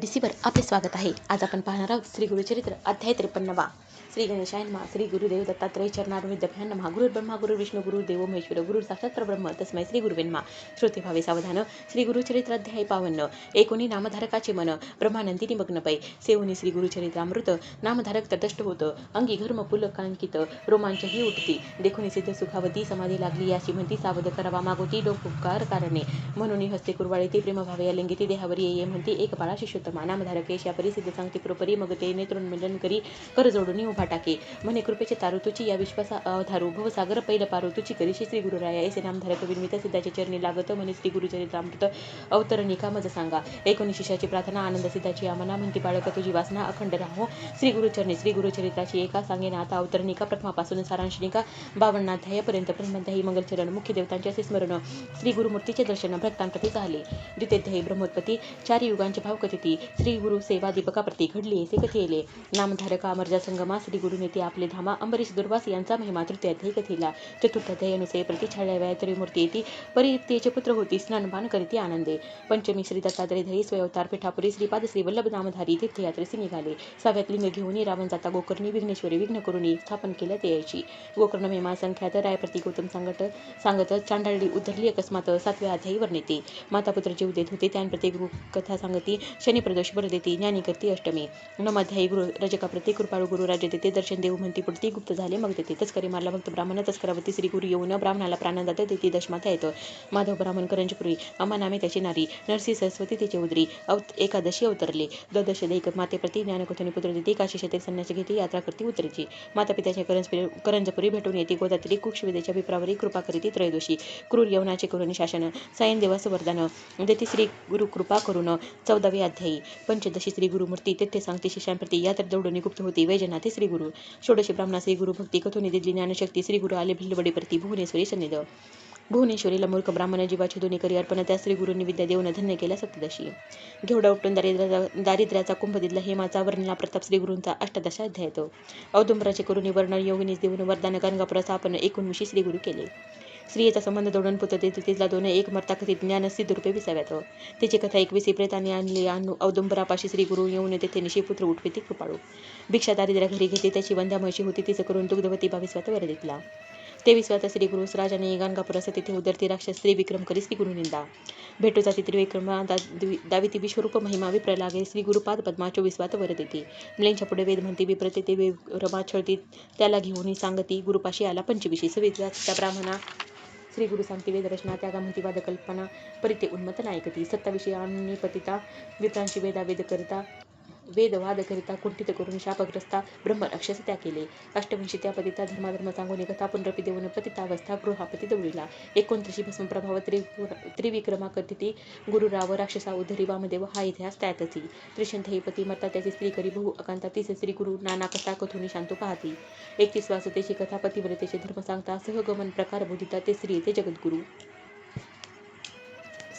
डीसीवर आपले स्वागत आहे. आज आपण पाहणार आहोत श्री गुरुचरित्र अध्याय त्रेपन्नवा. श्री गणेशाय नमः. श्री गुरुदेव दत्तात्रय चरणारोहितभ्यान नमः. गुरु ब्रह्मा गुरु विष्णू गुरु देव महेश्वर गुरु साक्षात ब्रह्म तस्मै श्री गुरुवेन्मा श्रोते भावे सावधान श्री गुरुचरित्र अध्याय पावन्न एकोणी नामधारकाचे मन ब्रह्मानंदी निमग्न पै सेवनी श्री गुरुचरित्रामृत नामधारक तटस्थ होत अंगी घर्म पुलकांकित रोमांचही उठती देखुनी सिद्ध सुखावती समाधी लागली याची म्हणती सावध करावा मागोती डोकुकार कारणे. म्हणून हस्ते कुरवाळे ती प्रेमभावे अलिंगिती देहावर ये ये म्हणती एक बाळा शिष्योत्तमा नामधारकेश या परिसिद्ध सांगते प्रोपरी मग ते नेत्रोन्मिलन करी कर जोडून उभा टाके म्हणे कृपेचे तारू तुची या विश्वासा अवधारू भवसागर पैल पारू तुची करीशी श्री गुरुराया ऐसे नामधारक विनमित सिद्धाचे चरणी लागत. म्हणे श्री गुरुचरित्रामृत अवतरणिका मज सांगा. एकोणी प्रार्थना आनंद सिद्धाची आमना. म्हणती बाळक तुझी वासना अखंड राहो. श्री गुरुचरणी श्री गुरुचरित्राची एका सांगेन आता अवतरणिका प्रथमापासून सारांशनिका. बावन्नाध्यायापर्यंत प्रथमाध्यायी मंगलचरण. मुख्य देवतांचे असे स्मरण श्री गुरुमूर्तीचे दर्शन. भक्तांप्रती झाले. द्वितीध्यायी ब्रह्मोत्पत्ती. चार युगांचे भाव कथिती श्री गुरु सेवा दीपकाप्रती घडली. असे कथेले नामधारका अमरजा संगमा. श्री गुरुनेते आपले धामा अंबरीश दुर्वास यांचा महिमा तृतीयाध्यायी कथिला कथेला अनुसये प्रति छाळ्याव्या तरी मूर्ती येती परित्येचे पुत्र होती स्नानपान करीती आनंदे. पंचमी श्री दत्तात्रय धरी स्वयवतार पिठापुरी श्रीपाद श्री वल्लभ नामधारी तीर्थयात्रेसी निघाले. साव्यात लिंग घेऊन रावण जाता गोकर्णी विघ्नेश्वरी विघ्न करुणी स्थापन केल्यात यायची गोकर्ण महिमा संख्यात रायप्रती गौतम सांगत सांगत चांडाळली उद्धरली अकस्मात सातव्या अध्यायी वर्णिते माता पुत्र जीव देत होते त्यांप्रती कथा सांगती शनी प्रदोष बर देती ज्ञानी करती अष्टमी. नमाध्यायी गुरु रजकाप्रती कृपाळू गुरु राज्य देते ते दर्शन देऊ म्हणती पुढती गुप्त झाले. मग देते तस्करी मारला. भक्त ब्राह्मण तस्करावती श्री गुरु येऊन ब्राह्मणाला प्राणदात देती दशमाता येतो. माधव ब्राह्मण करंजपुरी अम्मा नामे त्याची नारी. नरसी सरस्वती तिचे उदरी. अव एकादशी अवतरले. द्वादश दैक मातेप्रती ज्ञानकथनी पुत्र देते. काशी शतक संन्यास घेते. यात्रा करती उतरची. माता पित्याच्या करंजपुरी करंजपुरी भेटून येते. गोदातरी कुक्षविदेच्या विप्रावरी कृपा करीती त्रयोदशी. क्रूर यवनाचे करून शासन सायन देवास वरदान. देते श्री गुरु कृपा करून. चौदावी अध्यायी. पंचदशी श्री गुरुमूर्ती. तेथे सांगते शिष्यांप्रती. यात्रा दौडून गुप्त होती. वैजनाथे श्री गुरु. षोडशी ब्राह्मणा श्री गुरु भक्ती कथोनी दिली ज्ञानशक्ती श्री गुरु आले भिल्लवडीप्रती भुवनेश्वरी सन्निध. भुवनेश्वरीला मूर्ख ब्राह्मण जीवाची दोन्ही करी अर्पण त्या श्री गुरुंनी विद्या देऊन धन्य केल्या सप्तदशी. घेवडा उपटून दारिद्र्याचा दारिद्र्याचा कुंभ दिला हेमाचा वर्णला प्रताप श्री गुरूंचा अष्टदशा अध्याय येतो. औदुंबराचे करुणी वर्णन योगिनीस देऊन वरदान गंगापुराचा आपण एकोणविशी श्री गुरु केले. स्त्रियेचा संबंध दोडून पुत्र ते तिथला दोन एक मर्ता कथित ज्ञान सिद्ध रूपे विसाव्यात. तिची कथा एकवीस प्रेताने आणली अनु औदुंबरापाशी श्री गुरु येऊन तेथे निशीपुत्र उठविती कृपाळू. भिक्षा दारिद्र्या घरी घेते त्याची वंद्या म्हशी होती तिचं करून दुग्धवती बावीसव्यात वर दिला तेवीसव्यात श्री गुरु राजाने गाणगापुरास तिथे उदरती राक्षस श्री विक्रम करी श्री गुरु निंदा. भेटू जाती त्रिविक्रमा दाविती विश्वरूप महिमा विप्र लागे श्री गुरुपाद पद्मा चोवीसवात वर देते. मुलींच्या पुढे वेद म्हणती विप्रते ते रमा छळती त्याला घेऊन सांगती गुरुपाशी आला पंचविशी सवित्वात त्या ब्राह्मणा श्री गुरु सांगती वेदरचना त्यागा म्हणती वाद कल्पना परिते उन्मत नायकती सत्ताविषयी आणि पतिता विप्रांची वेदा वेद करता वेदवादकरिता कुंठित करून शापग्रस्ता ब्रह्मराक्षस त्या केले. अष्टविंशी त्या पतिता धर्माधर्म सांगून कथा पुनरपी देऊन पतितावस्था गृहापती दौडीला. एकोणत्रिशी भस्म प्रभाव त्रि त्रिविक्रमाकथिती गुरुराव राक्षसा उद्धरी वामदेव हा इतिहास त्यातची त्रिशंत हे पती मरता त्याची स्त्री करी बहु अकांता. तीस श्री गुरु नाना कथा कथुनी शांतो पाहती. एकतीस वासतेची कथा पतिव्रतेचे धर्म सांगता सहगमन प्रकार बोधिता ते स्त्री ते जगद्गुरु.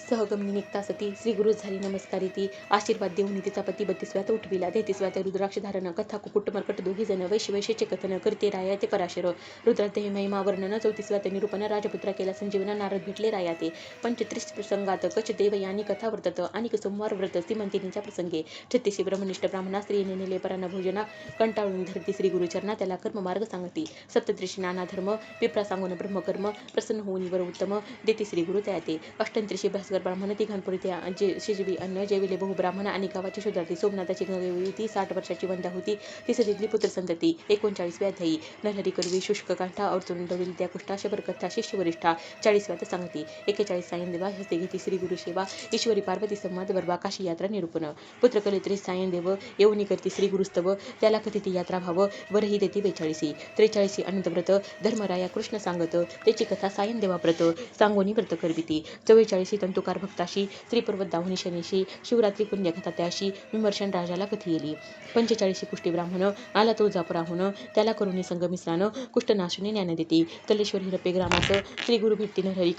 सहगमनी निघता सती श्री गुरु झाली नमस्कारी ती आशीर्वाद देऊन तिचा पती बत्तीसव्यात उठविला. तेहतीसव्यात रुद्राक्ष धारण कथा कुकुट मरकट दोघी जण वैश्य वैश्यचे कथन करते राया ते पराशर रुद्रात महिमा वर्णन चौतीसव्यात निरूपण राजपुत्रा केला संजीवना नारद भेटले राया ते पंचत्रिश प्रसंगात कच देव यांनी कथा वर्तत आणि सोमवार व्रत श्रीमंतिनीच्या प्रसंगे. छत्तीशी ब्रह्मनिष्ठ ब्राह्मणा स्त्रीने नेले परांना भोजना कंटाळून धरती श्री गुरुचरणा त्याला कर्ममार्ग सांगते. सप्तत्रिशी नाना धर्म पिप्रा सांगून ब्रह्मकर्म प्रसन्न होऊन वर उत्तम देते श्री गुरु त्या ते अष्टंत्रिशी भास्कर ब्राह्मण तिघांपुरी त्या जे शिजवी अन्न जेविले बहु ब्राह्मण आणि गावाची शोधार्थी सोमनाथाची गंगेवी ती साठ वर्षाची वंदा होती ती सजितली पुत्र संतती एकोणचाळीसव्या अध्यायी नरहरी करवी शुष्क कांठा अडचून डविल त्या कुष्ठाशे बरकथा शिष्य वरिष्ठा चाळीसव्यात सांगती एकेचाळीस सायन देवा हस्ते घेती श्री गुरु सेवा ईश्वरी पार्वती संवाद बरवा काशी यात्रा निरूपण. पुत्रकलेत्री सायन देव येऊनी करती श्री गुरुस्तव त्याला कथिती यात्रा भाव वरही देती बेचाळीसी. त्रेचाळीसी अनंतव्रत धर्मराया कृष्ण सांगत त्याची कथा सायन देवाप्रत सांगोनी व्रत करविती चव्वेचाळीसी तंतुकार भक्ताशी त्रिपर्वत दाहुनी शनीशी शिवरात्री पुण्यकथा त्याशी विमर्शन राजाला कथी पंचेचाळीसी कुष्टी ब्राह्मण आला तुळजापुराहून त्याला करुणी संगमिश्राने कुष्ठनाशुनी ज्ञान देते. कलेश्वर हिरपे ग्रामाचं श्री गुरु भेटती नरहरी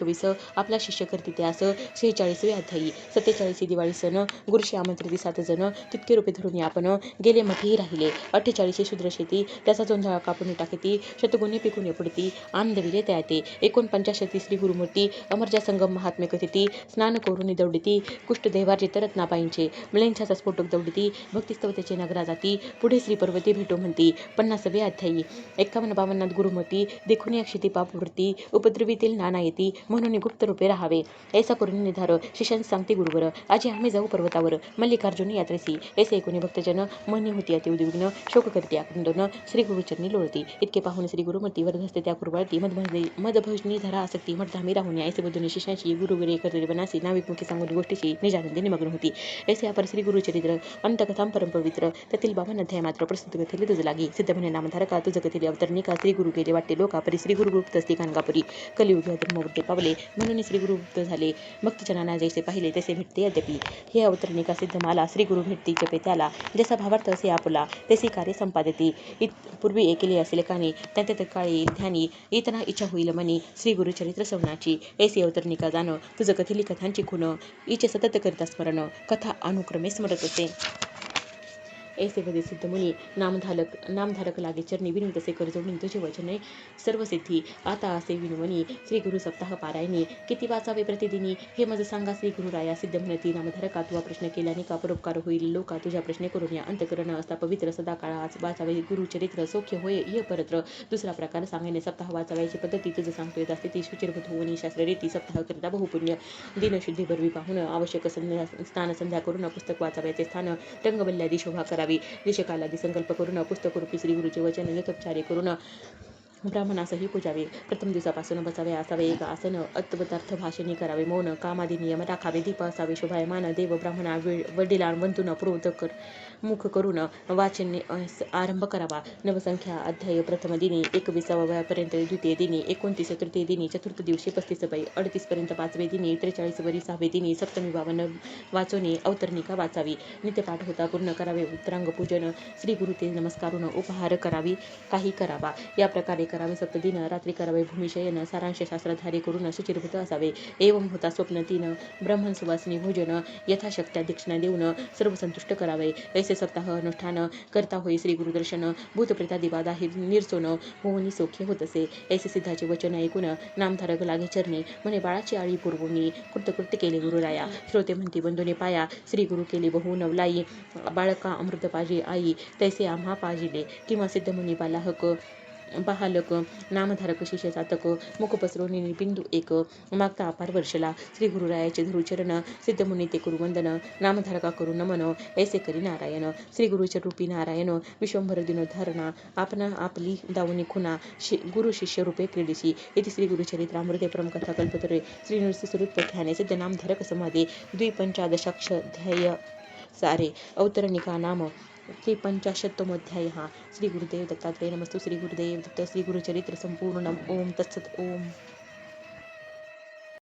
आपला शिष्य करते त्यास शेहेचाळीसवे अध्यायी. सत्तेचाळीसी दिवाळी सण गुरुशी आमंत्रिती सात जण तितके रूपे धरून आपण गेले मठेही राहिले. अठ्ठेचाळीसी शूद्र शेती त्याचा जोंधळा कापून टाकती शतगुणी पिकून पडती आनंद विले त्या ते एकोणपंचाशती श्री गुरुमूर्ती अमरजा संगम महात्म्य कथिती स्नान करून दौडिती. कुष्ठदेवार्जित रत्नाबाईंचे मिळेंछाचा स्फोटक दौडिती. भक्तिस्तवतेचे नगरा जाती. पुढे श्री पर्वती भेटो म्हणती. पन्नासवे अध्यायी. एक्कावन्न बावन्नात गुरुमती देखून अक्षिती पापवृत्ती उपद्रवीतील नाना येती. म्हणून गुप्त रूपे राहावे. ऐसा करून निधार. शिशांत सांगते गुरुवर आजी आम्ही जाऊ पर्वतावर. मल्लिकार्जुन यात्रेसी. ऐसे ऐकून भक्तजन मनी होती अति उद्विग्न. शोक करते आक्रंदन श्री गुरुचरणी लोळती. इतके पाहून श्री गुरुमती वरधस्ते त्या कुरवाळती. मदभजनी मदभजनी धरा आसक्ती. मठधामी राहून ऐसे बुद्धून शिष्यांची गुरुगिरी करते. बनासी नाविकमुखी सांगून गोष्टीची निजानंदी निमग्न होती. ऐसे अपर श्री गुरुचरित्र अंतकथाम परमपवित्र त्यातील बावन अध्याय मात्र प्रसिद्ध कथेले तुझ लागी. सिद्ध म्हणे नामधारका तुझ कथेले अवतरणिका श्री गुरु गेले वाटते लोका परी श्री गुरु गुप्त असती गाणगापुरी कलियुगी धर्मवृत्ती पावले म्हणून श्री गुरु गुप्त झाले. भक्तजनांना जैसे पाहिले तसे भेटते यद्यपि. हे अवतरणिका सिद्ध माला श्री गुरु भेटती जपे त्याला. जसा भावार्थ असे आपुला तसे कार्य संपादते. इत पूर्वी ऐकले असेल काने त्यांच्या काळी ध्यानी येताना इच्छा होईल मनी. श्री गुरुचरित्र सवनाची ऐसी अवतरणिका जाण तुझ कथेली कथांची खुणं इचे सतत करिता स्मरण कथा अनुक्रमे स्मरत असे ऐसे वदे सिद्ध मुनी नामधारक नामधारक लागे चरणी विनी तसे कर जोडून तुझे वचने सर्व सिद्धी. आता असे विनुमनी श्री गुरु सप्ताह पारायणी. किती वाचावे प्रतिदिनी? हे मज सांगा श्री गुरुराया सिद्ध म्हणती नामधारका तुवा प्रश्न केल्याने का परोपकार होईल? लोका तुझ्या प्रश्न करून या अंतकरण असता पवित्र सदा काळा आज वाचावे. गुरुचरित्र सौख्य होय ये परत्र. दुसरा प्रकार सांगणे सप्ताह वाचावयाची पद्धती तुझं सांगतोय असते ती सुचिरभूत होऊन शास्त्र रीती सप्ताह बहुपुण्य. दिनशुद्धी भरवी पाहून आवश्यक संध्या स्नान संध्या करून पुस्तक वाचावयाचे स्थान. रंगबल्ल्यादी शोभा करावी दिशकालादी संकल्प करून पुस्तकरूपी श्री गुरुचे वचन यथोपचारे करून ब्राह्मणासही पूजावे. प्रथम दिवसापासून बसावे असावे. एक आसन अत्पदार्थ भाषणे करावे. मौन कामादी नियम राखावे. दीप असावे. शोभायमान देव ब्राह्मणा वडिलां वंतून प्रोत कर मुख करून वाचन आरंभ करावा. नवसंख्या अध्याय प्रथम दिनी एकविसाव्यापर्यंत द्वितीय दिनी एकोणतीस तृतीय दिनी चतुर्थ दिवशी पस्तीस बाई अडतीस पर्यंत पाचवे दिनी त्रेचाळीस वरी सहावे दिनी सप्तमी बावन वाचोनी अवतरणिका वाचावी. नित्यपाठ होता पूर्ण करावे. उत्तरांग पूजन श्री गुरु ते नमस्कारून उपहार करावी. काही करावा. या प्रकारे करावे सप्तदिन रात्री करावे भूमिशयन सारांश शास्त्रधारी करून सुचिरभूत असावे. एवं होता स्वप्न तीन ब्रह्मण सुवासिनी भोजन यथाशक्त्या दक्षिणा देऊन सर्व संतुष्ट करावे. ऐसे सप्ताह अनुष्ठान करता होई श्री गुरुदर्शन भूतप्रिता दिवादा हे निर्सोन होऊनी सौख्य होत असे ऐसे सिद्धाचे वचन ऐकून नामधारक लागे चरणे म्हणे बाळाची आळी पुरवून कृतकृत्य केले गुरुराया. श्रोते म्हणती बंधुने पाया श्री गुरु केली बहु नवलाई बाळका अमृत पाजी आई तैसे आम्हा पाजिले. किंवा सिद्ध मुनी बालाहक पहालक नामधारक शिष्य चातक मुख पसरो बिंदू एक मागता अपार वर्षला श्री गुरुरायाचे धुरुचरण सिद्धमुनी ते गुरुवंदन नामधारका करू नमन ऐसे करी नारायण श्री गुरुचर रूपी नारायण विश्वंभर दिनोद्धारणा आपण आपली दावणी खुना शि गुरु शिष्य रूपे क्रीडिशी इथे श्री गुरुचरित्रामृते परमकथा कल्पतरे श्री नृसिस्वरूप ध्याने सिद्ध नामधारक समाधी ध्येय सारे अवतरणिका नाम श्री पंचाशत्तमोध्याय हा श्री गुरुदेव दत्तात्रय नमस्तु. श्री गुरुदेव दत्त श्री गुरुचरित्र संपूर्ण ओम तत्सत ओम।